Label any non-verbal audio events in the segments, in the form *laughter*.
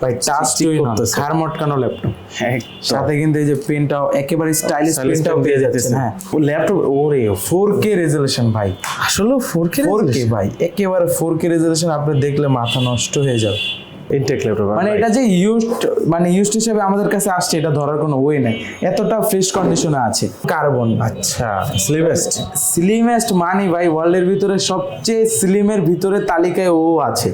ভাই ঠিক করতেছে। খার মটকানো ল্যাপটপ সাথে কিন্তু এই যে পেনটাও একেবারে স্টাইলিশ পেনটাও পেয়ে যাচ্ছেন। হ্যাঁ ও ল্যাপটপ ওরে ফোর কে রেজলিউশন ভাই। আসলে ফোর কে ফোর কে ভাই একেবারে ফোর কে রেজলিউশন আপনি দেখলে মাথা নষ্ট হয়ে যাবে। ইনটেক ল্যাপটপ মানে এটা যে ইউজড মানে ইউজড হিসেবে আমাদের কাছে আসছে এটা ধরার কোনো ওয়ে নাই। এতটা ফ্রেশ কন্ডিশনে আছে। কার্বন আচ্ছা স্লিভেস্ট স্লিমেস্ট মানি ভাই ওয়ার্ল্ডের ভিতরে সবচেয়ে স্লিমের ভিতরে তালিকায় ও আছে।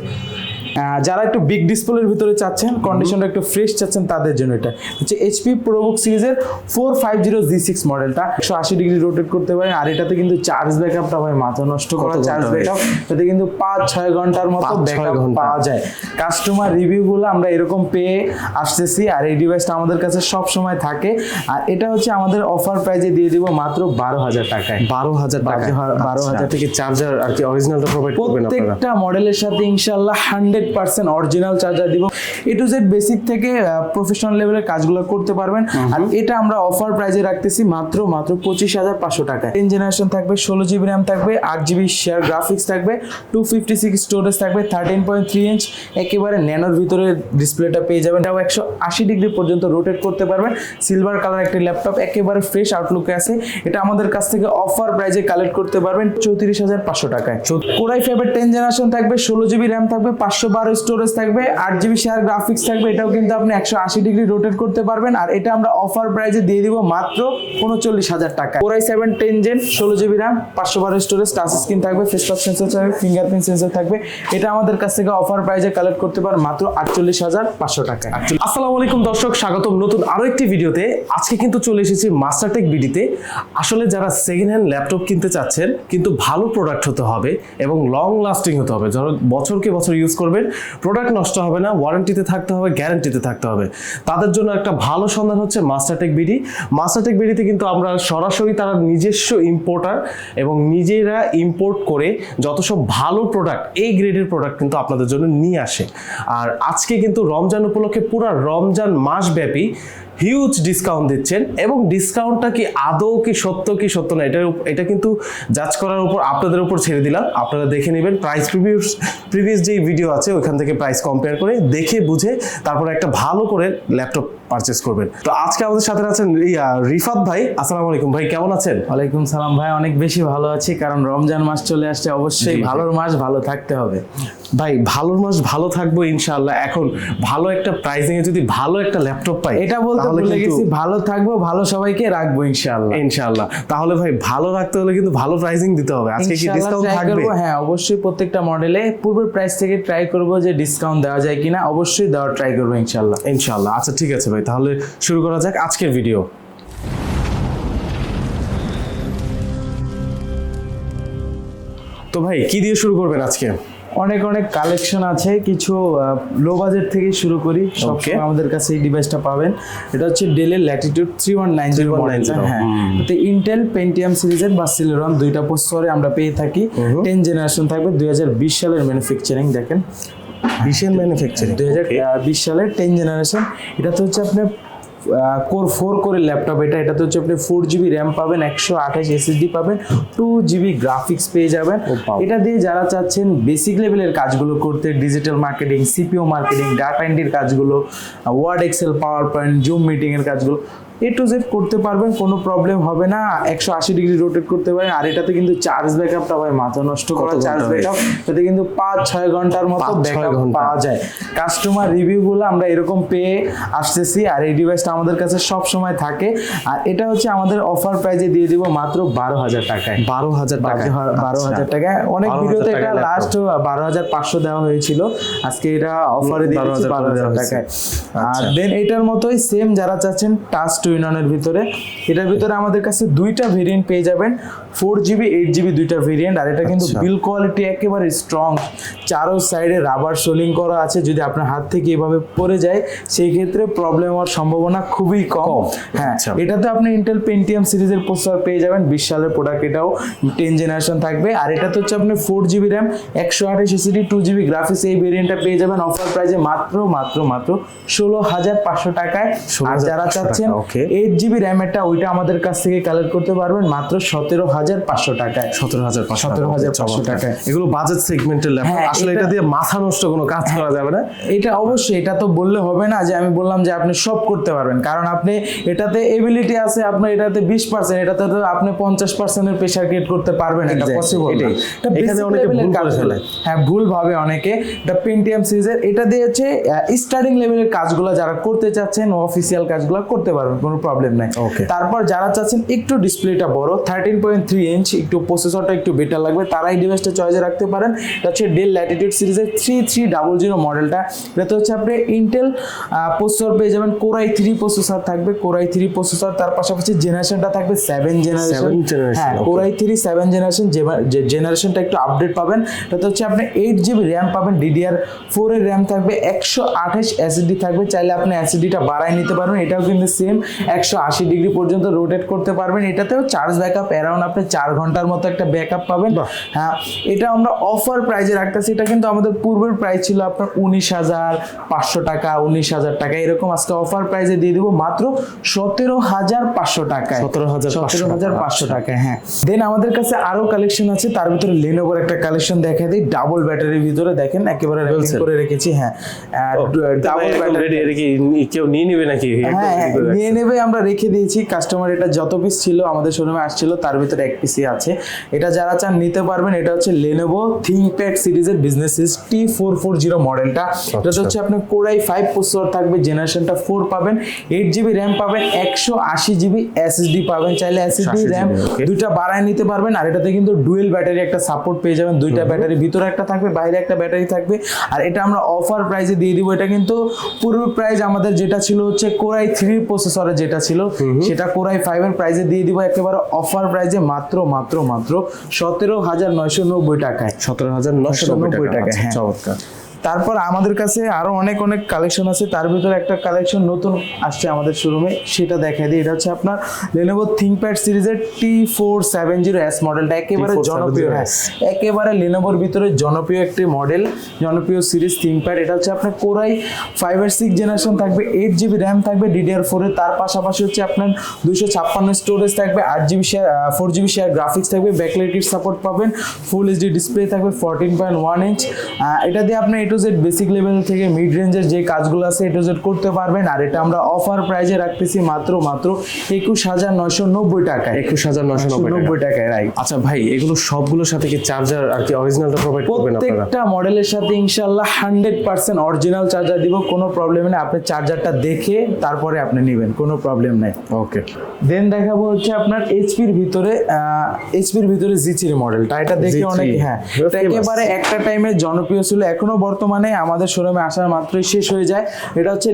যারা একটু বিগ ডিসপ্লের ভিতরে চাচ্ছেন কন্ডিশনটা একটু ফ্রেশ চাচ্ছেন তাদের জন্য এটা। হচ্ছে এইচপি প্রোবুক সিরিজের four five zero G six মডেলটা একশো আশি ডিগ্রি রোটেট করতে পারেন আর এটাতে কিন্তু চার্জ ব্যাকআপটা ভাই মাথা নষ্ট করা চার্জ ঘণ্টা ভাই? ব্যাকআপ এটাতে কিন্তু পাঁচ ছয় ঘণ্টার মতো ব্যাকআপ পাওয়া যায়। কাস্টমার রিভিউগুলো আমরা এরকম পেয়ে আসতেছি আর এই ডিভাইসটা আমাদের কাছে সব সময় থাকে। আর এটা হচ্ছে আমাদের অফার প্রাইজে দিয়ে দিব মাত্র বারো হাজার টাকায়। বারো হাজার টাকা বারো- বারো আচ্ছা, হাজার থেকে চার্জার আর কি অরিজিনালটা প্রোভাইড করবেন আপনারা। প্রত্যেকটা মডেলের সাথে ইনশাল্লাহ হান্ড্রেড পার্সেন্ট অরিজিনাল চার্জার দিব। এ টু জেড বেসিক থেকে প্রফেশনাল লেভেলের কাজগুলো করতে পারবেন। আর এটা আমরা অফার প্রাইজে রাখতেছি মাত্র মাত্র পঁচিশ হাজার পাঁচশো টাকা টেন জেনারেশন থাকবে ষোলো জিবি র্যাম থাকবে আট জিবি শেয়ার গ্রাফিক্স থাকবে টু ফিফটি সিক্স স্টোরেজ থাকবে থার্টিন পয়েন্ট থ্রি ইঞ্চ একেবারে ন্যানোর ভিতরে ডিসপ্লেটা পেয়ে যাবেন। এটাও একশো আশি ডিগ্রি পর্যন্ত রোটেট করতে পারবেন। সিলভার কালার একটি ল্যাপটপ একেবারে ফ্রেশ আউটলুকে আছে। এটা আমাদের কাছ থেকে অফার প্রাইজে কালেক্ট করতে পারবেন চৌত্রিশ হাজার পাঁচশো টাকায়। কোরাই ফাইভের টেন জেনারেশন থাকবে ষোলো জিবি র্যাম থাকবে পাঁচশো বারো স্টোরেজ থাকবে, আট জিবি শেয়ার গ্রাফিক্স থাকবে, এটাও কিন্তু আপনি একশো আশি ডিগ্রি রোটেট করতে পারবেন, আর এটা আমরা অফার প্রাইজে দিয়ে দিব মাত্র উনচল্লিশ হাজার টাকা। Core i seven ten gen ষোলো জিবি র্যাম পাঁচশো বারো স্টোরেজ টাচ স্ক্রিন থাকবে ফেস টক সেন্সর থাকবে ফিঙ্গারপ্রিন্ট সেন্সর থাকবে, এটা আমাদের কাছ থেকে অফার প্রাইজে কালেক্ট করতে পারেন মাত্র আটচল্লিশ হাজার পাঁচশো টাকা। আসসালামু আলাইকুম দর্শক, স্বাগতম নতুন আরও একটি ভিডিওতে। আজকে কিন্তু চলে এসেছি মাস্টারটেক বিডিতে আসলে যারা সেকেন্ড হ্যান্ড ল্যাপটপ কিনতে চাচ্ছেন, কিন্তু ভালো প্রোডাক্ট হতে হবে এবং লং লাস্টিং হতে হবে। ধরো বছরকে বছর ইউজ প্রোডাক্ট নষ্ট হবে না ওয়ারেন্টিতে থাকতে হবে গ্যারেন্টিতে থাকতে হবে। তাদের জন্য একটা ভালো সন্ধান হচ্ছে মাস্টারটেক বিডি মাস্টারটেক বিডিতে কিন্তু আমরা সরাসরি তারা নিজস্ব ইম্পোর্টার এবং নিজেরা ইম্পোর্ট করে যত সব ভালো প্রোডাক্ট এই গ্রেডের প্রোডাক্ট কিন্তু আপনাদের জন্য নিয়ে আসে। আর আজকে কিন্তু রমজান উপলক্ষে পুরো রমজান মাসব্যাপী হিউজ ডিসকাউন্ট দিচ্ছেন এবং ডিসকাউন্টটা কি আদৌ কি সত্য কি সত্য না এটার এটা কিন্তু জাজ করার উপর আপনাদের উপর ছেড়ে দিলাম। আপনারা দেখে নেবেন প্রাইস প্রিভিউস প্রিভিয়াস যেই ভিডিও আছে ওইখান থেকে প্রাইস কম্পেয়ার করে দেখে বুঝে তারপরে একটা ভালো করে ল্যাপটপ পারচেস করবেন। তো আজকে আমাদের সাথে আছেন রিফাত ভাই আসসালামু আলাইকুম ভাই কেমন আছেন? ওয়ালাইকুম সালাম ভাই অনেক বেশি ভালো আছি কারণ রমজান মাস চলে আসছে অবশ্যই। ভালোর মাস ভালো থাকতে হবে। ভাই ভালোর মাস ভালো থাকব ইনশাআল্লাহ। এখন ভালো একটা প্রাইসিং এ যদি ভালো একটা ল্যাপটপ পাই এটা বলতে তাহলে কিন্তু- ভালো থাকব ভালো সবাইকে রাখব ইনশাআল্লাহ। ইনশাআল্লাহ। তাহলে ভাই ভালো রাখতে হলে কিন্তু ভালো প্রাইসিং দিতে হবে। আজকে কি ডিসকাউন্ট থাকবে? হ্যাঁ অবশ্যই প্রত্যেকটা মডেলে পূর্বের প্রাইস থেকে ট্রাই করব যে ডিসকাউন্ট দেওয়া যায় কিনা অবশ্যই দেওয়ার ট্রাই করব ইনশাআল্লাহ। ইনশাআল্লাহ। আচ্ছা ঠিক আছে ভাই তাহলে শুরু করা যাক আজকের ভিডিও তো ভাই কি দিয়ে শুরু করবেন আজকে? অনেক অনেক কালেকশন আছে। কিছু লো বাজেট থেকে শুরু করি। সবসময় আমাদের কাছে এই ডিভাইসটা পাবেন। এটা হচ্ছে ডেলের Latitude three one nine zero 3190 হ্যাঁ তো ইন্টেল পেন্টিয়াম সিরিজের বা সিলেরন দুইটা প্রসেসরে আমরা পেয়ে থাকি। টেন জেনারেশন থাকবে দুই হাজার বিশ সালের ম্যানুফ্যাকচারিং দেখেন। বিশেন ম্যানুফ্যাকচারিং দুই হাজার বিশ সালের টেন জেনারেশন এটা তো হচ্ছে আপনার কোর ফোর করে ল্যাপটপ এটা এটাতে হচ্ছে আপনি ফোর জিবি র্যাম পাবেন একশো আঠাশ এসএসডি পাবেন টু জিবি গ্রাফিক্স পেয়ে যাবেন। এটা দিয়ে যারা চাচ্ছেন বেসিক লেভেলের কাজগুলো করতে digital marketing CPO marketing data এন্ট্রির কাজগুলো Word Excel PowerPoint Zoom মিটিংয়ের এর কাজগুলো এ টু জেড করতে পারবেন কোনো প্রবলেম হবে না। একশো আশি ডিগ্রি রোটেট করতে পারেন আর এটাতে কিন্তু চার্জ ব্যাকআপটা ভাই মাথা নষ্ট করা চার্জ? ব্যাকআপ এটাতে কিন্তু পাঁচ ছয় ঘণ্টার মতো ব্যাকআপ। পাওয়া যায়। কাস্টমার রিভিউগুলো আমরা এরকম পেয়ে আসতেছি আর এই ডিভাইসটা আমাদের কাছে সব সময় থাকে। আর এটা হচ্ছে আমাদের অফার প্রাইজে দিয়ে দিব মাত্র বারো হাজার টাকায়। বারো হাজার টাকা বারো আচ্ছা। হাজার টাকায়। অনেক 12,000 ভিডিওতে এটা লাস্ট বারো হাজার পাঁচশো দেওয়া হয়েছিল। আজকে এটা অফারে দিয়ে বারো হাজার টাকায়। আর আচ্ছা। দেন এটার মতোই সেম যারা চাচ্ছেন টাচ টু ইনের ভিতরে। এটার ভিতরে আমাদের কাছে দুইটা ভেরিয়েন্ট পেয়ে যাবেন। ফোর জিবি এইট জিবি দুইটা ভেরিয়েন্ট আর এটা কিন্তু আচ্ছা। বিল কোয়ালিটি একেবারে স্ট্রং চারো সাইডে রাবার সোলিং করা আছে যদি আপনার হাত থেকে এভাবে পড়ে যায় সেই ক্ষেত্রে প্রবলেম হওয়ার সম্ভাবনা খুবই কম। হ্যাঁ আচ্ছা। এটাতে আপনি ইন্টেল পেন্টিয়াম সিরিজের প্রসেসর পেয়ে যাবেন। বিশ সালের প্রোডাক্ট এটাও টেন জেনারেশন থাকবে। আর এটাতে হচ্ছে আপনি ফোর জিবি র্যাম একশো আঠাশ এসিডি টু জিবি গ্রাফিক্স এই ভেরিয়েন্টটা পেয়ে যাবেন। অফার প্রাইজে মাত্র মাত্র মাত্র ষোলো হাজার পাঁচশো টাকায়। আর যারা চাচ্ছেন okay. এইট জিবি র্যামেরটা ওইটা আমাদের কাছ থেকে কালেক্ট করতে পারবেন মাত্র সতেরো হাজার পাঁচশো টাকায়। সতেরো হাজার পাঁচশো 17,500 টাকায়। এগুলো বাজেট সেগমেন্টের ল্যাপটপ আসলে এটা এটা- দিয়ে মাথা নষ্ট কোনো কাজ করা যাবে না। এটা অবশ্যই এটা তো বললে হবে না যে আমি বললাম যে আপনি সব করতে পারবেন। কারণ আপনি এটাতে এবিলিটি আছে আপনার এটাতে বিশ পার্সেন্ট এটাতে তো আপনি পঞ্চাশ পার্সেন্টের প্রেশার ক্রিয়েট করতে পারবেন এটা পসিবল এটাই। এখানে অনেকে ভুল করে ফেলে। হ্যাঁ ভুল ভাবে অনেকে। এটা পেন্টিএম সিরিজের এটা দিয়ে হচ্ছে স্টার্টিং লেভেলের কাজগুলো যারা করতে চাচ্ছেন অফিসিয়াল কাজগুলো করতে পারবেন। কোনো প্রবলেম নাই. তারপর যারা চাচ্ছেন একটু ডিসপ্লেটা বড় থার্টিন পয়েন্ট থ্রি ইঞ্চ একটু প্রসেসরটা একটু বেটার লাগবে তারা এই ডিভাইসটা চয়েসে রাখতে পারেন। এটা হচ্ছে ডেল ল্যাটিটিউড সিরিজের থ্রি থ্রি ডাবল জিরো মডেলটা এটাতে হচ্ছে আপনি ইন্টেল প্রসেসর পেয়ে যাবেন কোরাই থ্রি প্রসেসর থাকবে কোরাই থ্রি প্রসেসর তার পাশাপাশি জেনারেশনটা থাকবে সেভেন জেনারেশন হ্যাঁ core i three seven generation জেনারেশনটা একটু আপডেট পাবেন। এটাতে হচ্ছে আপনি এইট জিবি র্যাম পাবেন ডিডিআর ফোর এর র্যাম থাকবে একশো আঠাশ এসএসডি থাকবে চাইলে আপনি এসএসডিটা বাড়ায় নিতে পারবেন এটাও কিন্তু সেম একশো আশি ডিগ্রি পর্যন্ত রোটেট করতে পারবেন। এটাতেও চার্জ ব্যাকআপ অ্যারাউন্ড আপনি চার ঘণ্টার মতো একটা ব্যাকআপ পাবেন। হ্যাঁ এটা আমরা অফার প্রাইজে রাখতেছি। এটা কিন্তু আমাদের পূর্বের প্রাইস ছিল আপনার উনিশ হাজার পাঁচশো টাকা উনিশ হাজার টাকা। এরকম আজকে অফার প্রাইজে দিয়ে দিব মাত্র সতেরো হাজার পাঁচশো টাকায়। 17,500 সতেরো হাজার পাঁচশো টাকায় হ্যাঁ। দেন আমাদের কাছে আরও কালেকশন আছে। তার ভিতরে লেনোভোর একটা কালেকশন দেখা দিই। ডাবল ব্যাটারির ভিতরে দেখেন একেবারে করে রেখেছি হ্যাঁ। ডাবল ব্যাটারি এটা কি কেউ নিয়ে নিবে নাকি? একদম হ্যাঁ নিয়ে নেবে আমরা রেখে দিয়েছি। কাস্টমার এটা যত পিস ছিল আমাদের শোরুমে আসছিল তার ভিতরে এক পিসই আছে। এটা যারা চান নিতে পারবেন এটা হচ্ছে লেনোভো থিংকপ্যাড সিরিজের business T four four zero মডেলটা এটা। হচ্ছে আপনার কোরাই ফাইভ প্রসেসর থাকবে জেনারেশনটা ফোর পাবেন। এইট জিবি র্যাম পাবেন একশো আশি জিবি এসএসডি পাবেন। চাইলে এসএসডি 180 র্যাম. দুইটা বাড়ায় নিতে পারবেন আর এটাতে কিন্তু ডুয়েল ব্যাটারি একটা সাপোর্ট পেয়ে যাবেন। দুইটা ব্যাটারি ভিতরে একটা থাকবে বাইরে একটা ব্যাটারি থাকবে। আর এটা আমরা অফার প্রাইসে দিয়ে দিব। এটা কিন্তু পূর্ব প্রাইস আমাদের যেটা ছিল হচ্ছে কোরাই থ্রি প্রসেসরে যেটা ছিল সেটা কোরাই ফাইভ এর প্রাইজে দিয়ে দিব একেবারে অফার প্রাইজে মাত্র মাত্র মাত্র সতেরো হাজার নয়শো নব্বই টাকায়। সতেরো হাজার নয়শো নব্বই 990 টাকা। টাকা, আচ্ছা, হ্যাঁ। চমৎকার। তারপর আমাদের কাছে আরও অনেক অনেক কালেকশন আছে। তার ভিতরে একটা কালেকশন নতুন আসছে আমাদের শোরুমে সেটা দেখাই দিই। এটা হচ্ছে আপনার লেনোভো থিংকপ্যাড সিরিজের T four seven zero S মডেলটা একেবারে জনপ্রিয় হ্যাঁ। একেবারে লেনোভোর ভিতরে জনপ্রিয় একটি মডেল জনপ্রিয় সিরিজ থিংকপ্যাড এটা হচ্ছে আপনার কোরাই ফাইভ এর সিক্স জেনারেশন থাকবে এইট জিবি র্যাম থাকবে ডিডিআর ফোরে তার পাশাপাশি হচ্ছে আপনার দুশো ছাপ্পান্ন স্টোরেজ থাকবে আট GB share four GB share graphics থাকবে। ব্যাকলাইটের সাপোর্ট পাবেন ফুল এইচডি ডিসপ্লে থাকবে ফোরটিন পয়েন্ট ওয়ান ইঞ্চ এটা দিয়ে আপনি টু জেড বেসিক লেভেল থেকে মিড রেঞ্জের যে কাজগুলো আছে এ টু জেড করতে পারবেন। আর এটা আমরা অফার প্রাইজে রাখতেছি মাত্র মাত্র একুশ হাজার নয়শো নব্বই টাকায়। একুশ হাজার নশো নব্বই টাকা। টাকায় রাইট আচ্ছা ভাই এগুলো সবগুলোর সাথে কি চার্জার আর কি অরিজিনালটা প্রোভাইড করবেন আপনারা? প্রত্যেকটা মডেলের সাথে ইনশাল্লাহ হান্ড্রেড পার্সেন্ট অরিজিনাল চার্জার দিব কোনো প্রবলেম নেই। আপনি চার্জারটা দেখে তারপরে আপনি নেবেন কোনো প্রবলেম নাই। ওকে দেন দেখাবো হচ্ছে আপনার এইচপির ভিতরে এইচপির ভিতরে জি থ্রি মডেলটা এটা দেখে অনেক হ্যাঁ. একেবারে একটা টাইমে জনপ্রিয় ছিল এখনও বর্তমানে আমাদের শোরুমে আসার মাত্রই শেষ হয়ে যায়। এটা হচ্ছে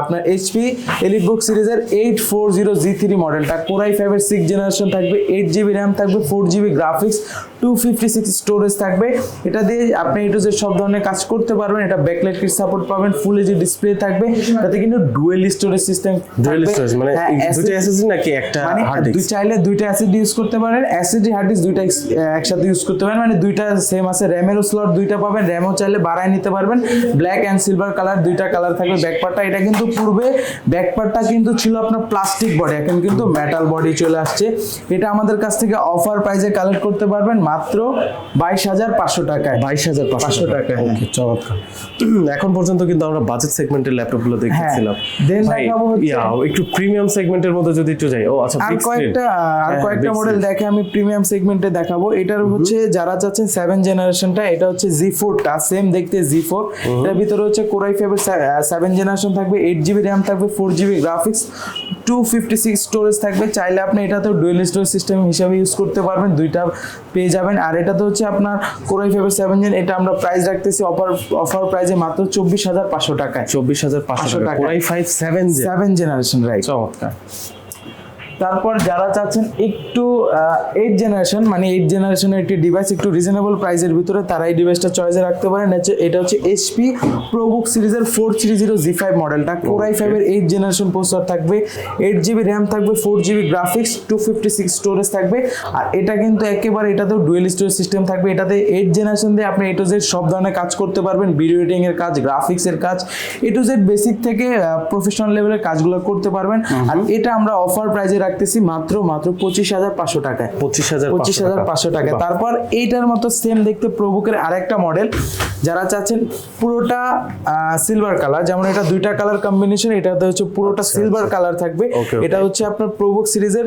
আপনার এইচপি এলিটবুক সিরিজের eight four zero G three মডেলটা কোরাই ফাইভের সিক্স জেনারেশন থাকবে এইট জিবি র্যাম থাকবে four GB graphics two fifty six storage থাকবে। এটা দিয়ে আপনি এটু যে সব ধরনের কাজ করতে পারবেন। এটা ব্যাকলাইট কিট সাপোর্ট পাবেন ফুল এইচডি ডিসপ্লে থাকবে। তাতে কিন্তু dual storage system dual storage মানে হ্যাঁ, দুটো এসএসডি নাকি একটা মানে হার্ড দুই ডিস্ক চাইলে দুইটা অ্যাসিডি ইউজ করতে পারেন। অ্যাসিডি হার্ড ডিস্ক দুইটা একসাথে ইউজ করতে পারেন। মানে দুইটা সেম আছে। র্যামেরও স্লট দুইটা পাবেন। র্যামও চাইলে বাড়ায় নিতে পারবেন। ব্ল্যাক অ্যান্ড সিলভার কালার দুইটা কালার থাকবে। ব্যাকপার্টটা এটা কিন্তু পূর্বে ব্যাকপার্টটা কিন্তু ছিল আপনার প্লাস্টিক বডি এখন কিন্তু মেটাল বডি চলে আসছে। এটা আমাদের কাছ থেকে অফার প্রাইজে কালেক্ট করতে পারবেন মাত্র বাইশ হাজার পাঁচশো টাকায়। বাইশ হাজার পাঁচশো পাঁচশো টাকা টাকা, হ্যাঁ। চমৎকার। এখন পর্যন্ত কিন্তু আমরা বাজেট সেগমেন্টের ল্যাপটপগুলো দেখতেছিলাম। Then ভাই, দেখাবো হচ্ছে- একটু প্রিমিয়াম সেগমেন্টের মধ্যে যদি একটু যাই। ও আচ্ছা আর কয়েকটা আর হ্যাঁ, কয়েকটা মডেল দেখে আমি প্রিমিয়াম সেগমেন্টে দেখাবো। এটার হচ্ছে যারা চাচ্ছেন সেভেন জেনারেশনটা এটা হচ্ছে জি ফোরটা সেম দেখতে জি ফোর এটার ভিতরে হচ্ছে কোরাই ফাইভের সেভেন জেনারেশন থাকবে এইট জিবি র্যাম থাকবে four GB graphics two fifty six storage থাকবে। চাইলে আপনি এটাতেও ডুয়েল স্টোরেজ সিস্টেম হিসাবে ইউজ করতে পারবেন দুইটা পেয়ে যাবেন। আর এটা তো হচ্ছে আপনার কোরাই ফাইভের সেভেন জেন এটা আমরা প্রাইস রাখতেছি অফার অফার প্রাইসে মাত্র চব্বিশ হাজার পাঁচশো টাকায়। চব্বিশ হাজার পাঁচশো টাকা টাকা। Core i five seven seven generation right চমৎকার। তারপর যারা চাচ্ছেন একটু এইট জেনারেশন মানে এইট জেনারেশনের একটি ডিভাইস একটু রিজনেবল প্রাইসের ভিতরে তারা এই ডিভাইসটা চয়েসে রাখতে পারেন এটা হচ্ছে এইচপি প্রোবুক সিরিজের four three zero G five মডেলটা কোরাই ফাইভের এইট জেনারেশন প্রসেসর থাকবে এইট জিবি র্যাম থাকবে four GB graphics two fifty six storage থাকবে। আর এটা কিন্তু একেবারে এটাতেও ডুয়েল স্টোরেজ সিস্টেম থাকবে। এটাতে এইট জেনারেশন দিয়ে আপনি এ টু জেড সব ধরনের কাজ করতে পারবেন। ভিডিও এডিটিং এর কাজ গ্রাফিক্সের কাজ। এ টু জেড বেসিক থেকে প্রফেশনাল লেভেলের কাজগুলো করতে পারবেন। আর এটা আমরা অফার প্রাইজে রাখতেছি মাত্র মাত্র পঁচিশ হাজার পাঁচশো টাকায়। পঁচিশ হাজার পঁচিশ হাজার পাঁচশো টাকা। তারপর এইটার মতো সেম দেখতে প্রবুকের আরেকটা মডেল যারা চাচ্ছেন পুরোটা সিলভার কালার যেমন এটা দুইটা কালার কম্বিনেশন এটাতে হচ্ছে পুরোটা সিলভার কালার থাকবে। আচ্ছা, okay. এটা হচ্ছে আপনার প্রবুক সিরিজের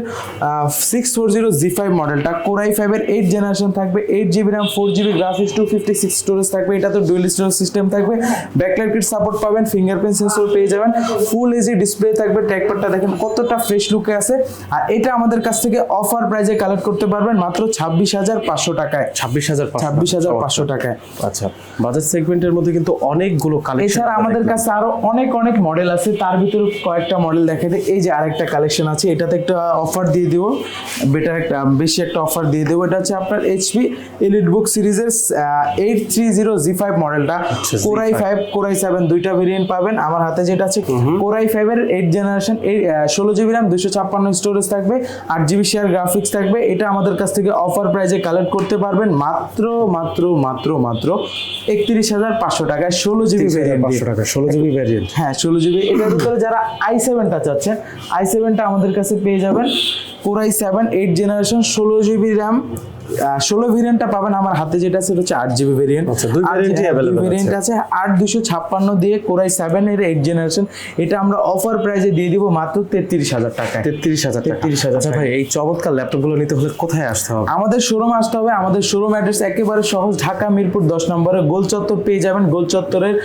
six four zero G five মডেলটা কোরাই ফাইভের এইট জেনারেশন থাকবে eight GB RAM four GB graphics two fifty six storage থাকবে। এটা তো ডুয়েল স্টোরেজ সিস্টেম থাকবে। ব্যাকলাইট কিট সাপোর্ট পাবেন ফিঙ্গারপ্রিন্ট সেন্সর পেয়ে যাবেন। ফুল এজি ডিসপ্লে থাকবে ট্র্যাকপ্যাডটা দেখেন কতটা ফ্রেশ লুকে আছে। আর এটা আমাদের কাছ থেকে অফার প্রাইজে কালেক্ট করতে পারবেন মাত্র ছাব্বিশ হাজার পাঁচশো টাকায়। ছাব্বিশ হাজার ছাব্বিশ হাজার পাঁচশো টাকায়। আচ্ছা বাজার সেগমেন্টের মধ্যে কিন্তু অনেকগুলো কালেকশন এছাড়া আমাদের কাছে আরও অনেক অনেক মডেল আছে। তার ভিতরে কয়েকটা মডেল দেখে দিই। এই যে আরেকটা কালেকশন আছে এটাতে একটা অফার দিয়ে দিব। বেটার একটা বেশি একটা অফার দিয়ে দেবো। এটা হচ্ছে আপনার এইচপি এলিট বুক সিরিজের eight three zero G five মডেলটা core i five core i seven দুইটা ভেরিয়েন্ট পাবেন। আমার হাতে যেটা আছে কোরাই ফাইভের এইট জেনারেশন এই ষোলো জিবি র্যাম দুশো ছাপ্পান্ন স্টোরেজ থাকবে। আট জিবি শেয়ার গ্রাফিক্স থাকবে। এটা আমাদের কাছ থেকে অফার প্রাইজে কালেক্ট করতে পারবেন। মাত্র মাত্র মাত্র মাত্র একত্রিশ হাজার পাঁচশো টাকায় ষোলো জিবি পাঁচশো টাকা ষোলো জিবি ভ্যারিয়েন্ট হ্যাঁ ষোলো জিবি। এটার ভিতরে যারা আই সেভেনটা চাচ্ছেন আই সেভেনটা আমাদের কাছে পেয়ে যাবেন। Core i seven eight generation ষোলো জিবি র্যাম ষোলো ভেরিয়েন্টটা পাবেন। আমার হাতে যেটা আছে সেটা হচ্ছে আট জিবি ভেরিয়েন্ট ভেরিয়েন্ট আছে। আট দুশো ছাপ্পান্ন দিয়ে কোরাই সেভেন এর এইট জেনারেশন এটা আমরা অফার প্রাইজে দিয়ে দিব মাত্র তেত্রিশ হাজার টাকা তেত্রিশ হাজার তেত্রিশ হাজার আচ্ছা ভাই এই চমৎকার ল্যাপটপগুলো নিতে হলে কোথায় আসতে হবে? আমাদের শোরুম আসতে হবে। আমাদের শোরুম অ্যাড্রেস একেবারে সহজ ঢাকা মিরপুর দশ নম্বরে গোল চত্বর পেয়ে যাবেন। গোল চত্বরের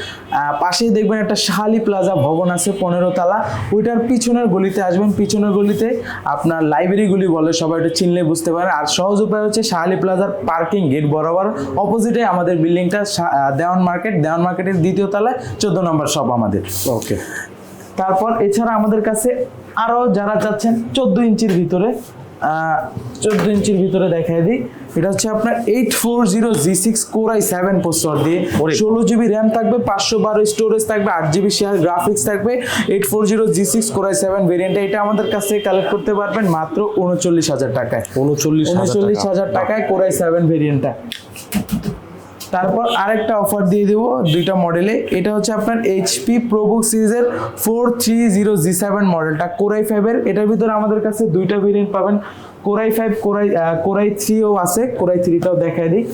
পাশেই দেখবেন একটা শাহালি প্লাজা ভবন আছে পনেরো তালা। ওইটার পিছনের গলিতে আসবেন। পিছনের গলিতে আপনার লাইব্রেরিগুলি বলে সবাই এটা চিনলে বুঝতে পারে আর সহজ উপায় হচ্ছে শাহালি প্লাজার পার্কিং গেট বরাবর অপোজিটে আমাদের বিল্ডিংটা দেওয়ান মার্কেট। দেওয়ান মার্কেটের দ্বিতীয় তলায় চোদ্দ নম্বর শপ আমাদের। ওকে তারপর এছাড়া আমাদের কাছে আরও যারা চাচ্ছেন চোদ্দ ইঞ্চির ভিতরে চোদ্দ ইঞ্চির ভিতরে দেখাই দিই। এটা হচ্ছে আপনার eight four zero G six core i seven processor দিয়ে। ষোলো জিবি র্যাম থাকবে পাঁচশো বারো স্টোরেজ থাকবে আট জিবি শেয়ার গ্রাফিক্স থাকবে eight four zero G six core i seven variant এটা আমাদের কাছ থেকে কালেক্ট করতে পারবেন মাত্র উনচল্লিশ হাজার টাকায়। উনচল্লিশ উনচল্লিশ হাজার টাকায় কোরাই সেভেন ভেরিয়েন্টটা তারপর আরেকটা অফার দিয়ে দেবো দুইটা মডেলে এটা হচ্ছে আপনার এইচপি প্রোবুক সিরিজের four three zero G seven মডেলটা কোরাই ফাইভের এটার ভিতরে আমাদের কাছে দুইটা ভেরিয়েন্ট পাবেন। Core i five core i core i থ্রিও আছে, কোরাই থ্রিটাও দেখাই দিই।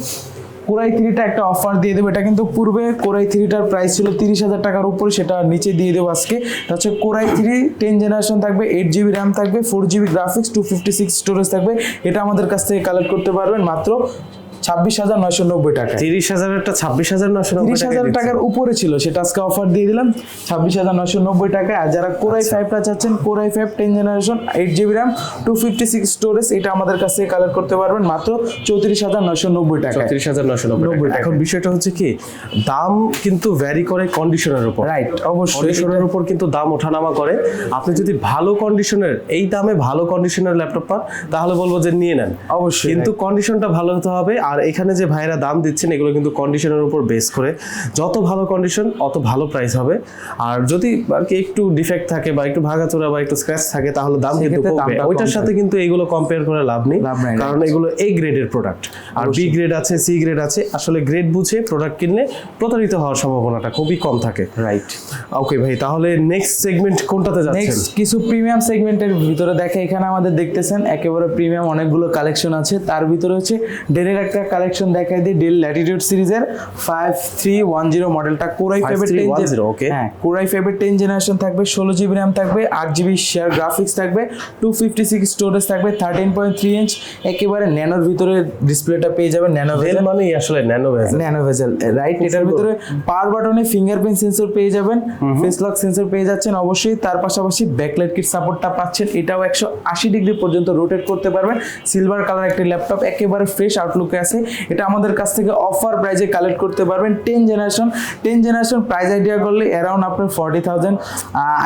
কোরাই থ্রিটা একটা অফার দিয়ে দেবো। এটা কিন্তু পূর্বে কোরাই থ্রিটার প্রাইস ছিল তিরিশ হাজার টাকার উপরে, সেটা নিচে দিয়ে দেবো আজকে। এটা হচ্ছে core i three ten generation থাকবে এইট জিবি র্যাম থাকবে four GB graphics two fifty six storage থাকবে। এটা আমাদের কাছ থেকে কালেক্ট করতে পারবেন। মাত্র ছাব্বিশ হাজার নয়শো নব্বই টাকা তিরিশ হাজারটা ছাব্বিশ হাজার নব্বই তিরিশ হাজার টাকার উপরে ছিল সেটা আজকে অফার দিয়ে দিলাম ছাব্বিশ হাজার নয়শো নব্বই টাকায়। আর যারা কোরাই। ফাইভটা চাচ্ছেন core i five ten generation eight GB RAM two fifty six storage এটা আমাদের কাছ থেকে কালেক্ট করতে পারবেন মাত্র চৌত্রিশ হাজার নয়শো নব্বই টাকা তিরিশ হাজার নশো নব্বই। এখন বিষয়টা হচ্ছে কি দাম কিন্তু ভ্যারি করে কন্ডিশনের উপর। রাইট অবশ্যই। কন্ডিশনের উপর কিন্তু দাম ওঠানামা করে। আপনি যদি ভালো কন্ডিশনের এই দামে ভালো কন্ডিশনের ল্যাপটপ পান তাহলে বলব যে নিয়ে নেন। অবশ্যই কিন্তু কন্ডিশনটা ভালো হতে হবে আর এখানে যে ভাইরা দাম দিচ্ছেন এগুলো কিন্তু কন্ডিশনের উপর বেস করে। যত ভালো কন্ডিশন অত ভালো প্রাইস হবে। আর যদি আর কি একটু ডিফেক্ট থাকে বা একটু ভাঙাচোরা বা একটু স্ক্র্যাচ থাকে তাহলে দাম কিন্তু কমবে। ওইটার সাথে কিন্তু এগুলো কম্পেয়ার করে লাভ নেই। কারণ এগুলো এ গ্রেডের প্রোডাক্ট আর বি গ্রেড আছে সি গ্রেড আছে আসলে গ্রেড বুঝে প্রোডাক্ট কিনলে প্রতারিত হওয়ার সম্ভাবনাটা খুবই কম থাকে। রাইট ওকে ভাই তাহলে নেক্সট সেগমেন্ট কোনটাতে যাচ্ছেন? নেক্সট কিছু প্রিমিয়াম সেগমেন্টের ভিতরে দেখে এখানে আমাদের দেখতেছেন একেবারে প্রিমিয়াম অনেকগুলো কালেকশন আছে। তার ভিতরে হচ্ছে ডেলের একটা কালেকশন দেখাই দিই ডেল ল্যাটিটিউড সিরিজের ফাইভ থ্রি ওয়ান জিরো মডেলটা কোরাই ফাইভের টেন 5310, okay. হ্যাঁ কোরাই ফাইভের টেন জেনারেশন থাকবে ষোলো জিবি র্যাম থাকবে আট জিবি শেয়ার গ্রাফিক্স থাকবে টু ফিফটি সিক্স স্টোরেজ থাকবে থার্টিন পয়েন্ট থ্রি ইঞ্চ একেবারে ন্যানোর ভিতরে ডিসপ্লেটা পেয়ে যাবেন ন্যানো রেল মানে আসলে nano bezel nano bezel right এটার ভিতরে পাওয়ার বাটনে ফিঙ্গারপ্রিন্ট সেন্সর পেয়ে যাবেন ফেস লক সেন্সর পেয়ে যাচ্ছেন অবশ্যই তার পাশাপাশি ব্যাকলাইট কিট সাপোর্টটা পাচ্ছেন এটাও একশো আশি ডিগ্রি পর্যন্ত রোটেট করতে পারবেন। সিলভার কালার একটি ল্যাপটপ একেবারে ফ্রেশ আউটলুকে আছে। আছে এটা আমাদের কাছ থেকে অফার প্রাইজে কালেক্ট করতে পারবেন। Ten generation ten generation price idea করলে অ্যারাউন্ড আপনার ফর্টি থাউজেন্ড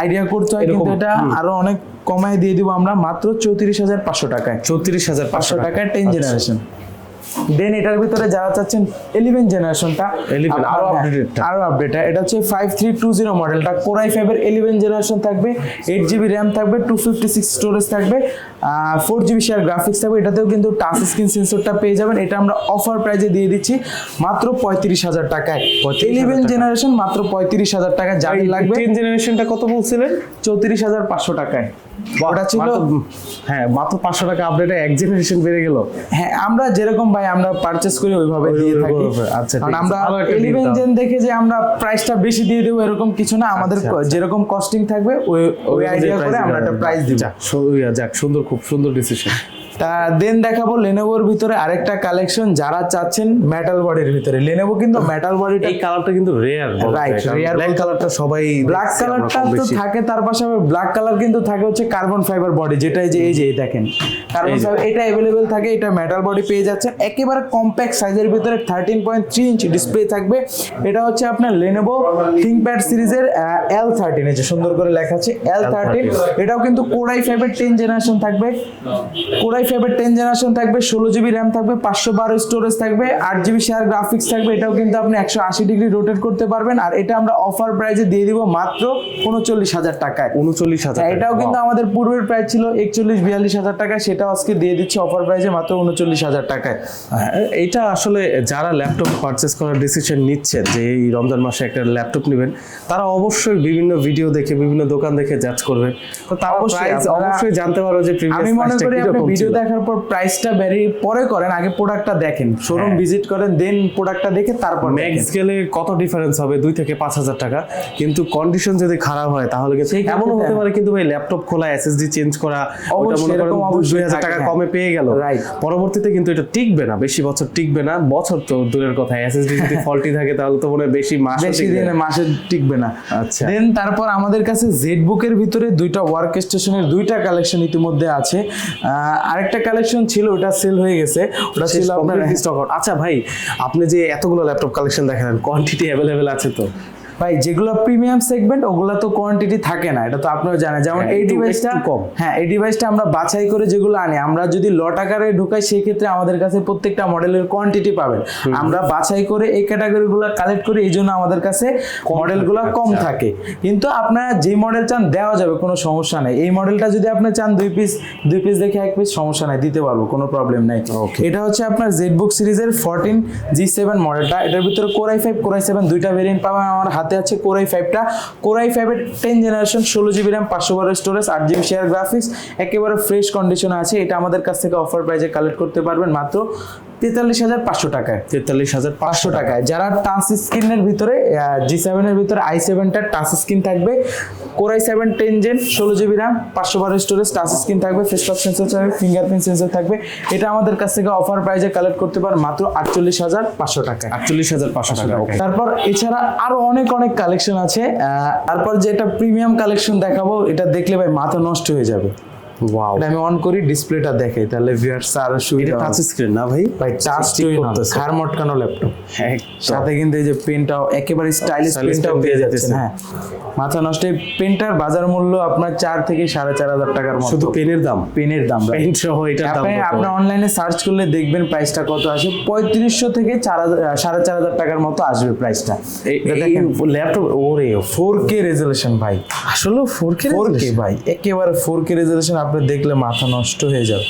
আইডিয়া করতে হয়। কিন্তু এটা আরও অনেক কমায় দিয়ে দিব আমরা মাত্র চৌত্রিশ হাজার পাঁচশো টাকায়। চৌত্রিশ হাজার পাঁচশো টাকায় টেন। জেনারেশন দেন এটার ভিতরে যারা চাচ্ছেন ইলেভেন জেনারেশনটা 11 আরও updated আরও আপডেট এটা হচ্ছে ফাইভ থ্রি টু জিরো মডেলটা কোরাই ফাইভের ইলেভেন জেনারেশন থাকবে এইট জিবি র্যাম থাকবে টু ফিফটি সিক্স স্টোরেজ থাকবে ফোর জিবি শেয়ার গ্রাফিক্স থাকবে। এটাতেও কিন্তু টাচ স্ক্রিন সেন্সরটা পেয়ে যাবেন। এটা আমরা অফার প্রাইজে দিয়ে দিচ্ছি মাত্র পঁয়ত্রিশ হাজার টাকায়। 35,000 ইলেভেন জেনারেশন মাত্র পঁয়ত্রিশ হাজার টাকা। যাদের লাগবে। টেন জেনারেশনটা কত বলছিলেন? চৌত্রিশ হাজার পাঁচশো টাকায়। ওটা ছিল হ্যাঁ মাত্র পাঁচশো টাকা আপডেটে এক জেনারেশন বেড়ে গেল। হ্যাঁ আমরা যেরকম ভাই আমরা পারচেজ করি ওইভাবে দিয়ে থাকি। আচ্ছা, কারণ আমরা ইলেভেন জেন দেখে যে আমরা প্রাইসটা বেশি দিয়ে দেবো এরকম কিছু না। আমাদের আচ্ছা, আচ্ছা। যেরকম কস্টিং থাকবে ওই ওই আইডিয়া করে আমরা একটা প্রাইস দিব। যাক সু- ইয়া, যাক সুন্দর খুব সুন্দর ডিসিশন তা দেন দেখাবো লেনোভোর ভিতরে আরেকটা কালেকশন যারা চাচ্ছেন মেটাল বডির ভিতরে। লেনোভো কিন্তু মেটাল বডিটা এই কালারটা কিন্তু রেয়ার রাইট রেয়ার ব্ল্যাক কালারটা সবাই ব্ল্যাক কালারটা তো থাকে তার পাশে ব্ল্যাক কালার কিন্তু থাকে হচ্ছে কার্বন ফাইবার বডি যেটা এই যে এই যে এই দেখেন। যে। ফাইবার এটা অ্যাভেলেবেল থাকে এটা মেটাল বডি পেয়ে যাচ্ছে একেবারে কম্প্যাক্ট সাইজের ভিতরে thirteen point three inch display থাকবে। এটা হচ্ছে আপনার লেনোভো থিংকপ্যাড সিরিজের এল থার্টিন এই যে সুন্দর করে লেখা আছে এল থার্টিন এটাও কিন্তু কোরাই ফাইভের টেন জেনারেশন থাকবে। কোরাই ফাইভের টেন জেনারেশন থাকবে ষোলো জিবি র্যাম থাকবে পাঁচশো বারো স্টোরেজ থাকবে আট জিবি শেয়ার গ্রাফিক্স থাকবে এটাও কিন্তু আপনি একশো আশি ডিগ্রি রোটেট করতে পারবেন। আর এটা আমরা অফার প্রাইজে দিয়ে দিব মাত্র উনচল্লিশ হাজার টাকায়। উনচল্লিশ হাজার হ্যাঁ, এটাও কিন্তু আমাদের পূর্বের প্রাইস ছিল একচল্লিশ বিয়াল্লিশ হাজার টাকা সেটাও আজকে দিয়ে দিচ্ছি অফার প্রাইজে মাত্র উনচল্লিশ হাজার টাকায়। হ্যাঁ, এইটা আসলে যারা ল্যাপটপ পারচেস করার ডিসিশন নিচ্ছেন যে এই রমজান মাসে একটা ল্যাপটপ নেবেন তারা অবশ্যই বিভিন্ন ভিডিও দেখে বিভিন্ন দোকান দেখে জাজ করবে। তো তারা অবশ্যই, প্রাইস জানতে পারো যে আমি মনে করি ভিডিও দেখার পর প্রাইসটা ভ্যারি পরে করেন আগে প্রোডাক্টটা দেখেন শোরুম হ্যাঁ। ভিজিট করেন দেন প্রোডাক্টটা দেখে তারপর ম্যাক্স গেলে কত ডিফারেন্স হবে? দুই থেকে পাঁচ হাজার টাকা। কিন্তু কন্ডিশন যদি খারাপ হয় তাহলে এমনও হতে হ্যাঁ। পারে কিন্তু ভাই ল্যাপটপ খোলা এসএসডি চেঞ্জ করা ওটা মনে করেন দুই হাজার টাকা হ্যাঁ। কমে পেয়ে গেল। পরবর্তীতে কিন্তু এটা টিকবে না বেশি বছর টিকবে না বছর তো দূরের কথা এসএসডি যদি *laughs* ফল্টি থাকে তাহলে তো মনে হয় বেশি মাস বেশি দিনে মাসে টিকবে না। আচ্ছা। দেন তারপর আমাদের কাছে জেড বুকের ভিতরে দুইটা ওয়ার্ক স্টেশনের দুইটা কালেকশন ইতিমধ্যে আছে। আরেকটা কালেকশন ছিল ওটা সেল হয়ে গেছে। ওটা ছিল আপনার স্টক আচ্ছা ভাই আপনি যে এতগুলো ল্যাপটপ কালেকশন দেখালেন কোয়ান্টিটি অ্যাভেলেবেল আছে তো? ভাই যেগুলো প্রিমিয়াম সেগমেন্ট ওগুলো তো কোয়ান্টিটি থাকে না এটা তো আপনারা জানেন। যেমন হ্যাঁ, এই ডিভাইসটা কম। হ্যাঁ এই ডিভাইসটা আমরা বাছাই করে যেগুলো আনি আমরা যদি লট আকারে ঢুকাই সেই ক্ষেত্রে আমাদের কাছে প্রত্যেকটা মডেলের কোয়ান্টিটি পাবেন। আমরা বাছাই করে এই ক্যাটাগরিগুলো কালেক্ট করি এই জন্য আমাদের কাছে মডেলগুলো কম আচ্ছা। থাকে। কিন্তু আপনারা যে মডেল চান দেওয়া যাবে কোনো সমস্যা নেই। এই মডেলটা যদি আপনি চান দুই পিস দুই পিস দেখে এক পিস সমস্যা নাই দিতে পারব কোনো প্রবলেম নাই. এটা হচ্ছে আপনার জেডবুক সিরিজের ফোরটিন জি সেভেন মডেলটা এটার ভিতরে Core i five Core i seven দুইটা ভেরিয়েন্ট পাবেন। আমার হাতে আছে কোরাই ফাইভটা কোরাই ফাইভের টেন জেনারেশন ষোলো জিবি র্যাম পাঁচশো বারো স্টোরেজ আট জিবি শেয়ার গ্রাফিক্স একেবারে ফ্রেশ কন্ডিশনে আছে। এটা আমাদের কাছ থেকে অফার প্রাইজে কালেক্ট করতে পারবেন মাত্র তেতাল্লিশ হাজার পাঁচশো টাকায়। তেতাল্লিশ হাজার পাঁচশো টাকায়। যারা টাচ স্ক্রিনের ভিতরে জি সেভেনের ভিতরে আই সেভেনটার টাচ স্ক্রিন থাকবে। Core i seven ten gen ষোলো জিবি র্যাম পাঁচশো বারো স্টোরেজ টাচ স্ক্রিন থাকবে ফেস টপ সেন্সর থাকবে ফিঙ্গারপ্রিন্ট সেন্সর থাকবে। এটা আমাদের কাছ থেকে অফার প্রাইজে কালেক্ট করতে পারেন মাত্র আটচল্লিশ হাজার পাঁচশো টাকায়। আটচল্লিশ হাজার পাঁচশো টাকা তারপর এছাড়া আরও অনেক অনেক কালেকশন আছে তারপর যেটা প্রিমিয়াম কালেকশন দেখাবো, এটা দেখলে ভাই মাথা নষ্ট হয়ে যাবে। ওয়াও আমি অন করি ডিসপ্লেটা দেখাই তাহলে ভিউয়ার্স আরও এটা সুবিধা টাচ স্ক্রিন না ভাই? ভাই টাচ ঠিক করতেছে। খার মটকানো ল্যাপটপ সাথে কিন্তু এই যে পেনটাও একেবারে স্টাইলিশ পেনটাও পেয়ে যাচ্ছেন। হ্যাঁ। মাথা নষ্ট এই পেনটার বাজার মূল্য আপনার চার থেকে সাড়ে চার হাজার টাকার মতো। শুধু পেনের দাম? পেনের দাম পেন সহ এটার দাম আপনি অনলাইনে সার্চ করলে দেখবেন প্রাইসটা কত আসে। পঁয়ত্রিশশো থেকে চার হাজার সাড়ে চার হাজার টাকার মতো আসবে প্রাইসটা এই ল্যাপটপ ওরে ফোর কে রেজলিউশন ভাই। আসলে ফোর কে ফোর কে ভাই। একেবারে ফোর কে রেজলিউশন আপনি দেখলে মাথা নষ্ট হয়ে যাবে।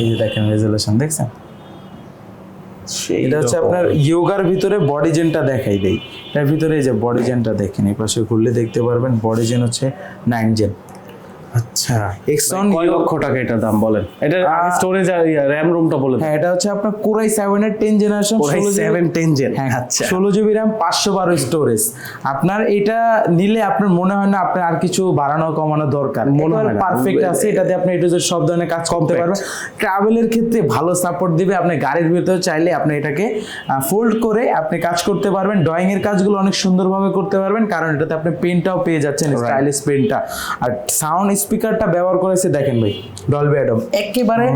এই যে দেখেন রেজলিউশন দেখছেন? এটা হচ্ছে আপনার ইয়োগার ভিতরে বডি জেনটা দেখাই দেই। এটার ভিতরে এই যে বডি জেনটা দেখেন এই পাশে ঘুরলে দেখতে পারবেন বডি জেন হচ্ছে নাইন জেন আচ্ছা। Exxon কয় লক্ষ টাকা এটা দাম বলেন? এটা স্টোরেজ আর র্যাম রুমটা বলে হ্যাঁ এটা হচ্ছে আপনার কোরাই সেভেনের ten generation seven ten gen আচ্ছা। ষোলো জিবি র্যাম পাঁচশো বারো স্টোরেজ আপনার এটা নিলে আপনার মনে হয় না আপনার আর কিছু বাড়ানো কমানো দরকার। মনে হয় পারফেক্ট আছে এটাতে আপনি সব ধরনের কাজ করতে. পারবেন। ট্রাভেলের ক্ষেত্রে ভালো সাপোর্ট দিবে আপনি গাড়ির ভিতরে চাইলে আপনি এটাকে ফোল্ড করে আপনি কাজ করতে পারবেন। ড্রয়িং এর কাজগুলো অনেক সুন্দরভাবে করতে পারবেন কারণ এটাতে আপনি পেনটাও পেয়ে যাচ্ছেন স্টাইলিশ পেনটা আর সাউন্ড স্পিকারটা ব্যবহার করেছে দেখেন ভাই ডলবি অ্যাডম একেবারে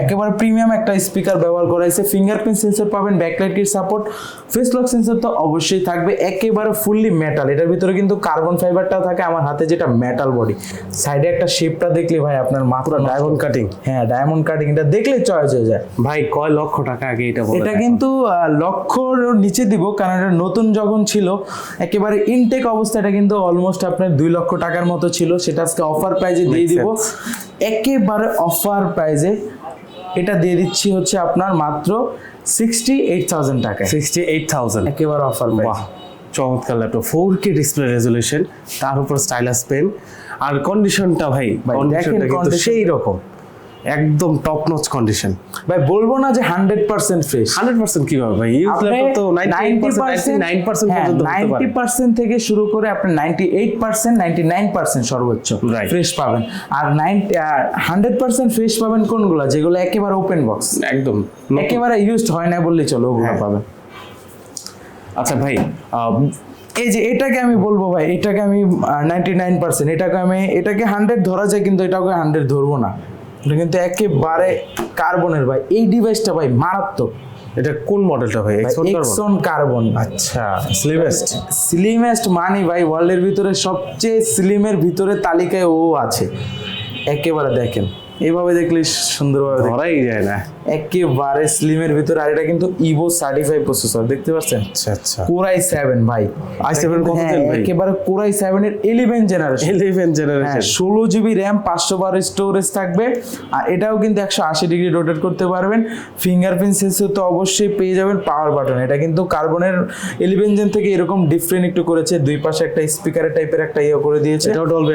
একেবারে প্রিমিয়াম একটা স্পিকার ব্যবহার করেছে ফিঙ্গারপ্রিন্ট সেন্সর পাবেন backlight kit support face lock sensor তো অবশ্যই থাকবে একেবারে ফুললি মেটাল এটার ভিতরে কিন্তু কার্বন ফাইবারটাও থাকে আমার হাতে যেটা মেটাল বডি সাইডে একটা শেপটা দেখলে ভাই আপনার মাথা ডায়মন্ড কাটিং হ্যাঁ ডায়মন্ড কাটিং এটা দেখলে চয়েস হয়ে যায়। ভাই কয় লক্ষ টাকা আগে এটা বলে এটা কিন্তু লক্ষর নিচে দিব কারণ এটা নতুন যখন ছিল একেবারে ইনটেক অবস্থা এটা কিন্তু অলমোস্ট আপনার দুই লক্ষ টাকার মতো ছিল। সেটা আজকে অফার প্রাইজে দিয়ে দিব। একেবারে অফার প্রাইজে এটা দিয়ে দিচ্ছি হচ্ছে আপনার মাত্র সিক্সটি এইট থাউজেন্ড টাকা। সিক্সটি এইট থাউজেন্ড একেবারে অফার বাহ চমৎকার laptop four K display resolution তার উপর স্টাইলাস পেন আর কন্ডিশনটা ভাই সেই রকম। একদম টপ নচ কন্ডিশন ভাই বলব না যে hundred percent fresh hundred percent কীভাবে ভাই? ইউজ ল্যাপটপ তো নাইনটি পার্সেন্ট নাইন পার্সেন্ট পর্যন্ত নাইনটি পার্সেন্ট থেকে শুরু করে আপনি ninety eight percent ninety nine percent সর্বোচ্চ ফ্রেশ পাবেন। আর নাইন হান্ড্রেড পার্সেন্ট ফ্রেশ পাবেন কোনগুলো? যেগুলো একেবারে ওপেন বক্স একদম একেবারে ইউজড হয় না বললেই চলো ওগুলো হ্যাঁ। পাবেন। আচ্ছা ভাই এই যে এটাকে আমি বলব ভাই এটাকে আমি নাইনটি নাইন পার্সেন্ট এটাকে আমি এটাকে হান্ড্রেড ধরা যায় কিন্তু এটাকে হান্ড্রেড ধরবো না। এটা কিন্তু একেবারে কার্বনের ভাই। এই ডিভাইসটা ভাই মারাত্মক। এটা কোন মডেলটা ভাই? এক্সন কার্বন আচ্ছা স্লিমেস্ট স্লিমেস্ট মানে ভাই ওয়ার্ল্ডের ভিতরে সবচেয়ে স্লিমের ভিতরে তালিকায় ও আছে। একেবারে দেখেন। এইভাবে দেখলে সুন্দরভাবে। ধরাই যায় না। একেবারে স্লিমের ভিতরে আর এটা কিন্তু ইভো সার্টিফাইড প্রসেসর দেখতে পাচ্ছেন? আচ্ছা আচ্ছা। কোরাই সেভেন ভাই। i7 কত হ্যাঁ, দিন ভাই? একেবারে কোরাই সেভেন এর ইলেভেন জেনারেশন ইলেভেন জেনারেশন ষোলো জিবি র্যাম পাঁচশো বারো স্টোরেজ থাকবে। আর এটাও কিন্তু একশো আশি ডিগ্রি রোটেট করতে পারবেন। ফিঙ্গারপ্রিন্ট সেন্সর তো অবশ্যই পেয়ে যাবেন পাওয়ার বাটন এটা কিন্তু কার্বনের ইলেভেন জেন থেকে এরকম ডিফারেন্ট একটু করেছে। দুই পাশে একটা স্পিকারের টাইপের একটা ইয়ে করে দিয়েছে। এটাও ডলবি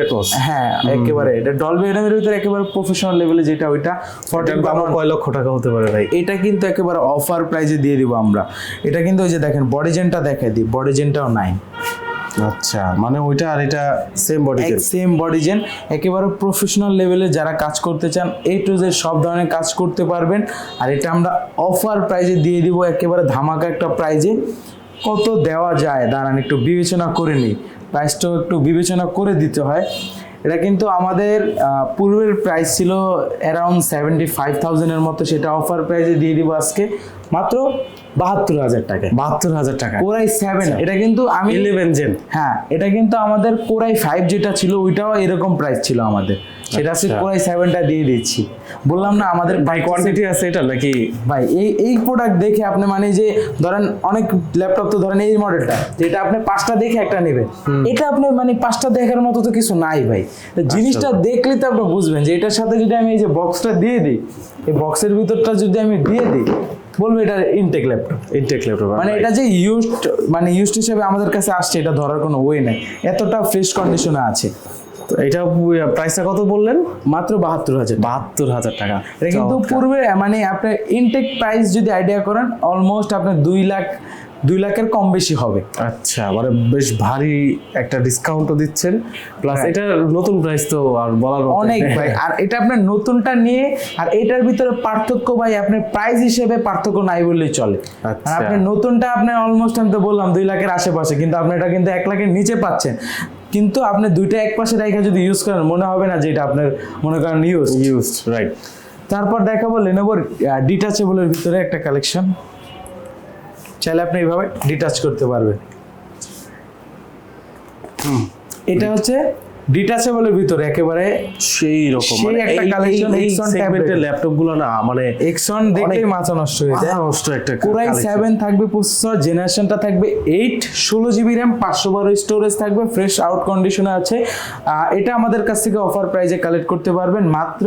হ্যাঁ একেবারে। এটা ডলবি এডামের ভিতরে একেবারে প্রফেশনাল লেভেলে যেটা ওইটা ফর্টিন দাম কয় লক্ষ টাকা হতে পারে ভাই? এটা কিন্তু একেবারে অফার প্রাইজে দিয়ে দিব আমরা। এটা কিন্তু ওই যে দেখেন বডি জেনটা দেখাই দিই বডি জেনটাও নাই আচ্ছা মানে ওইটা আর এটা same body same body gen একেবারে প্রফেশনাল লেভেলে যারা কাজ করতে চান এ টু জেড সব ধরনের কাজ করতে পারবেন। আর এটা আমরা অফার প্রাইজে দিয়ে দিব একেবারে ধামাকা একটা প্রাইজে কত দেওয়া যায়? দাঁড়ান একটু বিবেচনা করে নিই। প্রাইসটাও একটু বিবেচনা করে দিতে হয়। এটা কিন্তু আমাদের পূর্বের প্রাইস ছিল অ্যারাউন্ড সেভেন্টি ফাইভ থাউজেন্ডের মতো। সেটা অফার প্রাইসে দিয়ে দিব আজকে। মাত্র বাহাত্তর হাজার টাকায় বাহাত্তর হাজার টাকা। কোরাই সেভেন এটা কিন্তু আমি ইলেভেন জেন হ্যাঁ এটা কিন্তু আমাদের কোরাই ফাইভ যেটা ছিল ওইটাও এরকম প্রাইস ছিল আমাদের। সেটা আজকে আচ্ছা। কোরাই সেভেনটা দিয়ে দিচ্ছি। বললাম না আমাদের ভাই কোয়ান্টিটি আছে এটা নাকি? ভাই এই এই প্রোডাক্ট দেখে আপনি মানে যে ধরেন অনেক ল্যাপটপ তো ধরেন এই মডেলটা যেটা আপনি পাঁচটা দেখে একটা নেবেন। এটা আপনি মানে পাঁচটা দেখার মতো তো কিছু নাই ভাই। জিনিসটা দেখলে তো আপনি বুঝবেন যে এটার সাথে যদি আমি এই যে বক্সটা দিয়ে দিই এই বক্সের ভিতরটা যদি আমি দিয়ে দিই বলব এটা? ইনটেক ল্যাপটপ ইনটেক ল্যাপটপ মানে এটা যে ইউজড মানে ইউজড হিসেবে আমাদের কাছে আসছে এটা ধরার কোনো ওয়ে নাই। এতটা ফ্রেশ কন্ডিশনে আছে। এটা প্রাইসটা কত বললেন? মাত্র বাহাত্তর হাজার বাহাত্তর হাজার টাকা। এটা কিন্তু পূর্বে মানে আপনার ইনটেক প্রাইস যদি আইডিয়া করেন অলমোস্ট আপনার দুই লাখ দুই লাখের কম বেশি হবে। আচ্ছা মানে বেশ ভারী একটা ডিসকাউন্টও দিচ্ছেন। প্লাস হ্যাঁ। এটা নতুন প্রাইস তো আর বলার অনেক ভাই আর এটা আপনার নতুনটা নিয়ে আর এটার ভিতরে পার্থক্য ভাই আপনার প্রাইস হিসেবে পার্থক্য নাই বললেই চলে। আচ্ছা। আর আপনি নতুনটা আপনি অলমোস্ট আমি তো বললাম দুই লাখের আশেপাশে কিন্তু আপনি এটা কিন্তু এক লাখের নিচে পাচ্ছেন। কিন্তু আপনি দুইটা এক পাশে রেখে যদি ইউজ করেন মনে হবে না যে এটা আপনার মনে করেন ইউজ ইউজ রাইট তারপর দেখাবো লেনোভোর ডিটাচেবলের ভিতরে একটা কালেকশন চাইলে আপনি এইভাবে ডিটাচ করতে পারবেন। এটা হচ্ছে ডিটাচেবলের ভিতরে একেবারে সেই রকম। মানে একটা এই- collection এই- এই Exxon সেগমেন্টের tablet। ল্যাপটপগুলো না মানে এক্সন দেখলেই মাথা নষ্ট হয়ে যায়। নষ্ট একটা কোরাই। সেভেন থাকবে প্রসেসর জেনারেশনটা থাকবে এইট ষোলো জিবি র্যাম পাঁচশো বারো স্টোরেজ থাকবে ফ্রেশ আউট কন্ডিশনে আছে। এটা আমাদের কাছ থেকে অফার প্রাইজে কালেক্ট করতে পারবেন। মাত্র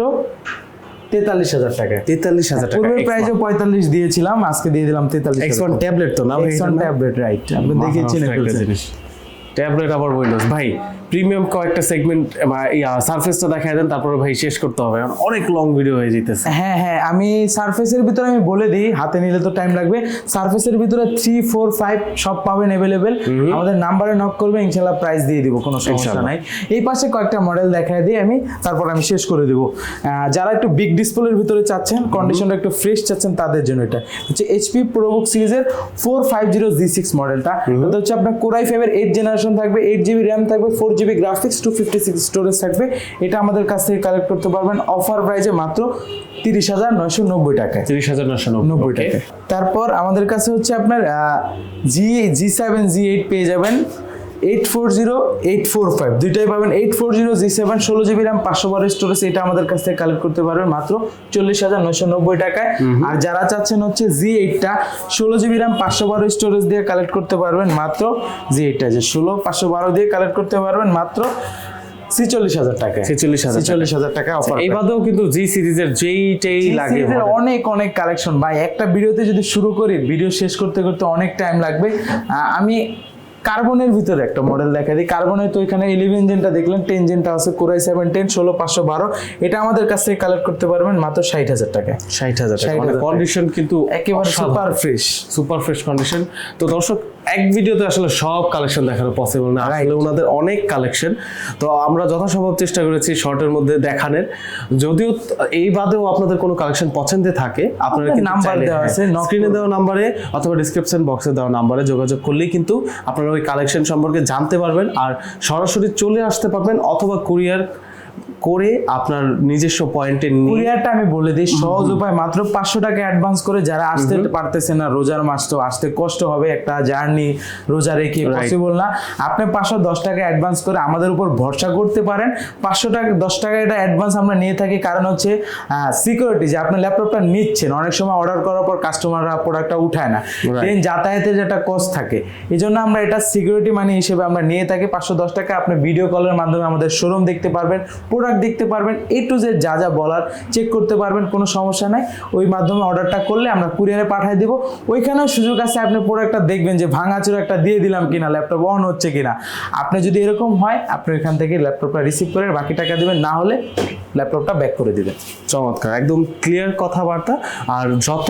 তেতাল্লিশ হাজার টাকা। তেতাল্লিশ হাজার টাকা পূর্বের প্রাইজে পঁয়তাল্লিশ দিয়েছিলাম আজকে দিয়ে দিলাম তেতাল্লিশ এক্সন ট্যাবলেট তো না ভাই এক্সন ট্যাবলেট রাইট আপনি দেখে চিনে একটা ফেলছেন জিনিস। ট্যাবলেট আবার উইন্ডোজ ভাই প্রিমিয়াম কয়েকটা সেগমেন্ট বা সারফেসটা দেখায় দেন তারপরে ভাই শেষ করতে হবে। অনেক লং ভিডিও হয়ে যেতেছে। হ্যাঁ হ্যাঁ আমি সারফেসের ভিতরে আমি বলে দিই হাতে নিলে তো টাইম লাগবে। সারফেসের ভিতরে থ্রি ফোর ফাইভ সব পাবেন অ্যাভেলেবেল আমাদের নাম্বারে নক করবে ইনশাল্লাহ প্রাইস দিয়ে দিব কোনো সমস্যা। নাই। এই পাশে কয়েকটা মডেল দেখায় দিই আমি তারপর আমি শেষ করে দিব। যারা একটু বিগ ডিসপ্লের ভিতরে চাচ্ছেন কন্ডিশনটা একটু ফ্রেশ চাচ্ছেন তাদের জন্য এটা। হচ্ছে এইচপি প্রোবুক সিরিজের four five zero G six মডেলটা এটা হচ্ছে আপনার কোরাই ফাইভের এইট জেনারেশন ভার্সন থাকবে এইট জিবি র্যাম থাকবে four GB graphics two fifty six storage থাকবে। এটা আমাদের কাছ থেকে কালেক্ট করতে পারবেন। অফার প্রাইজে মাত্র তিরিশ হাজার নয়শো নব্বই টাকায়। তিরিশ হাজার নশো নব্বই টাকা তারপর আমাদের কাছে হচ্ছে আপনার জি জি সেভেন জি এইট পেয়ে যাবেন। Eight four zero eight four five. দুইটাই পাবেন eight four zero G seven ষোলো জিবি র্যাম পাঁচশো বারো স্টোরেজ এটা আমাদের কাছ থেকে কালেক্ট করতে পারবেন মাত্র চল্লিশ হাজার নয়শো নব্বই টাকায়। আর যারা চাচ্ছেন হচ্ছে জি এইটটা ষোলো জিবি র্যাম পাঁচশো বারো স্টোরেজ দিয়ে কালেক্ট করতে পারবেন মাত্র জি এইটটা যে ষোলো পাঁচশো বারো দিয়ে কালেক্ট করতে পারবেন মাত্র ছিচল্লিশ হাজার টাকায়। 46,000 টাকা। ছিচল্লিশ হাজার টাকা অফার এই কিন্তু জি সিরিজের যেইটাই লাগে। অনেক অনেক কালেকশন ভাই একটা ভিডিওতে যদি শুরু করি ভিডিও শেষ করতে করতে অনেক টাইম লাগবে। আমি কার্বনের ভিতরে একটা মডেল দেখা দিই। কার্বনের তো এখানে ইলেভেন জেনটা দেখলেন টেন জেনটা আছে কোরাই সেভেন টেন ষোলো পাঁচশো বারো। এটা আমাদের কাছ থেকে কালেক্ট করতে পারবেন মাত্র ষাট হাজার টাকা। ষাট হাজার 60,000 টাকা। কন্ডিশন কিন্তু একেবারে super fresh super fresh condition তো দর্শক এক ভিডিওতে আসলে সব কালেকশন দেখানো পসিবল না আসলে ওনাদের অনেক কালেকশন তো আমরা যথাসম্ভব চেষ্টা করেছি শর্টের মধ্যে দেখানোর। যদিও এই বাদেও আপনাদের কোনো কালেকশন পছন্দে থাকে আপনারা কিন্তু নাম্বার দেওয়া আছে, স্ক্রিনে দেওয়া নাম্বারে অথবা ডিসক্রিপশন বক্সে দেওয়া নাম্বারে যোগাযোগ করলেই কিন্তু আপনারা ওই কালেকশন সম্পর্কে জানতে পারবেন। আর সরাসরি চলে আসতে পারবেন অথবা কুরিয়ার করে আপনার নিজস্ব পয়েন্টে কুরিয়ারটা আমি বলে দিই সহজ উপায়। মাত্র পাঁচশো টাকা অ্যাডভান্স করে যারা আসতে পারতেছে না রোজার মাস তো আসতে কষ্ট হবে একটা জার্নি রোজা রেখে পসিবল না। আপনি পাঁচশো দশ টাকা অ্যাডভান্স করে আমাদের উপর ভরসা করতে পারেন। পাঁচশো টাকা দশ টাকা এটা অ্যাডভান্স আমরা নিয়ে থাকি। কারণ হচ্ছে সিকিউরিটি যে আপনি ল্যাপটপটা নিচ্ছেন অনেক সময় অর্ডার করার পর কাস্টমাররা প্রোডাক্টটা উঠায় না। ট্রেন যাতায়াতের যেটা কস্ট থাকে এই জন্য আমরা এটা সিকিউরিটি মানি হিসেবে আমরা নিয়ে থাকি। পাঁচশো দশ টাকা আপনি ভিডিও কলের মাধ্যমে আমাদের শোরুম দেখতে পারবেন। প্রোডাক্ট দেখতে পারবেন এ টু জেড যা যা বলার চেক করতে পারবেন, কোনো সমস্যা নাই। ওই মাধ্যমে অর্ডারটা করলে আমরা কুরিয়ারে পাঠিয়ে দিব। ওইখানেও সুযোগ আছে, আপনি প্রোডাক্টটা দেখবেন যে ভাঙাচোর একটা দিয়ে দিলাম কিনা ল্যাপটপ অন হচ্ছে কিনা। আপনি যদি এরকম হয়, আপনি ওইখান থেকে ল্যাপটপটা রিসিভ করে বাকি টাকা দিবেন, না হলে ল্যাপটপটা ব্যাক করে দিবেন। চমৎকার, একদম ক্লিয়ার কথাবার্তা। আর যত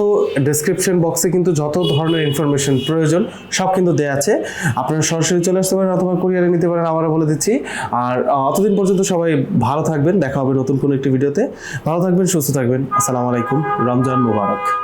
ডেসক্রিপশন বক্সে কিন্তু যত ধরনের ইনফরমেশন প্রয়োজন, সব কিন্তু দেওয়া আছে। আপনারা সরাসরি চলে আসতে পারেন অথবা কুরিয়ারে নিতে পারেন, আবারও বলে দিচ্ছি। আর অতদিন পর্যন্ত সবাই ভালো থাকবেন, দেখা হবে নতুন কোনো একটি ভিডিওতে। ভালো থাকবেন, সুস্থ থাকবেন। আসসালামু আলাইকুম। রমজান মুবারক।